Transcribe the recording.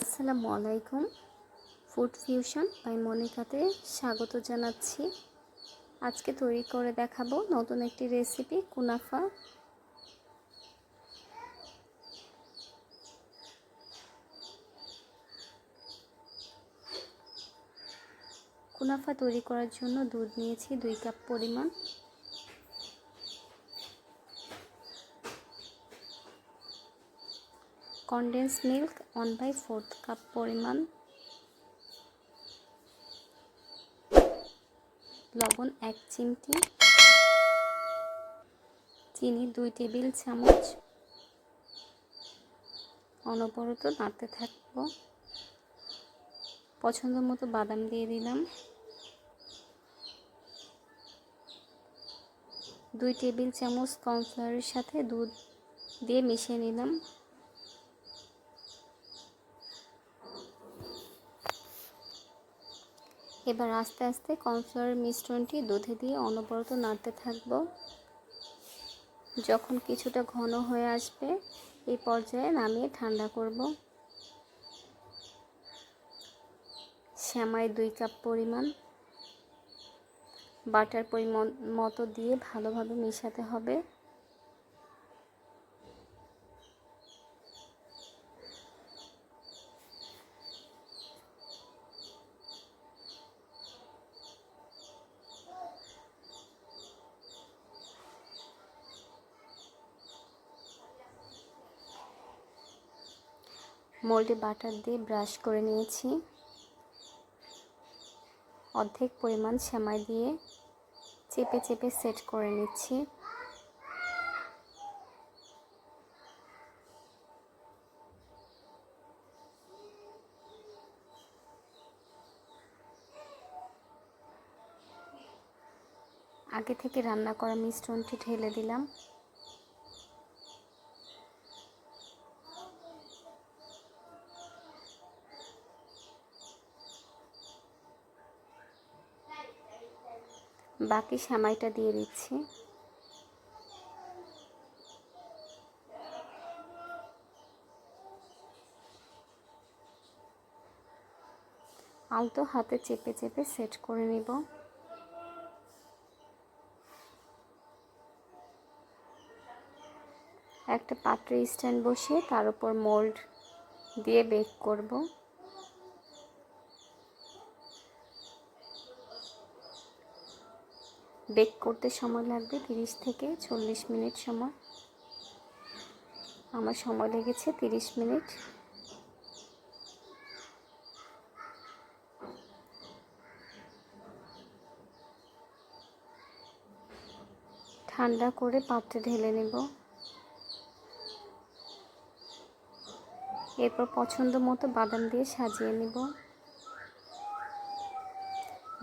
আসসালামু আলাইকুম। Food fusion by মনিকাতে স্বাগত জানাচ্ছি। আজকে তৈরি করে দেখাবো নতুন একটি রেসিপি কুনাফা। কুনাফা তৈরি করার জন্য দুধ নিয়েছি দুই কাপ পরিমাণ। Condense milk one by fourth cup পরিমাণ লবণ এক চিমটি, চিনি দুই টেবিল চামচ, অনবরত নাড়তে থাকব। পছন্দ মতো বাদাম দিয়ে দিলাম। দুই টেবিল চামচ কর্নফ্লাওয়ারের সাথে দুধ দিয়ে মিশিয়ে নিলাম। এবার আস্তে আস্তে কর্নফ্লাওয়ারের মিশ্রণটি দুধে দিয়ে অনবরত নাড়তে থাকব। যখন কিছুটা ঘন হয়ে আসবে, এই পর্যায়ে নামিয়ে ঠান্ডা করব। শ্যামাই দুই কাপ পরিমাণ বাটার পরিমাণ মতো দিয়ে ভালোভাবে মেশাতে হবে। মোল্ডে বাটার দিয়ে ব্রাশ করে নিয়েছি। অর্ধেক পরিমাণ সেমাই দিয়ে চেপে চেপে সেট করে নিচ্ছি। আগে থেকে রান্না করা মিশ্রণটি ঢেলে দিলাম। বাকি সেমাইটা দিয়ে দিচ্ছি। আলতো হাতে চেপে চেপে সেট করে নিব। একটা পাত্রে স্ট্যান্ড বসিয়ে তার উপর মোল্ড দিয়ে বেক করব। বেক করতে সময় লাগবে তিরিশ থেকে চল্লিশ মিনিট সময়। আমার সময় লেগেছে তিরিশ মিনিট। ঠান্ডা করে পাত্রে ঢেলে নেব। এরপর পছন্দ মতো বাদাম দিয়ে সাজিয়ে নেব।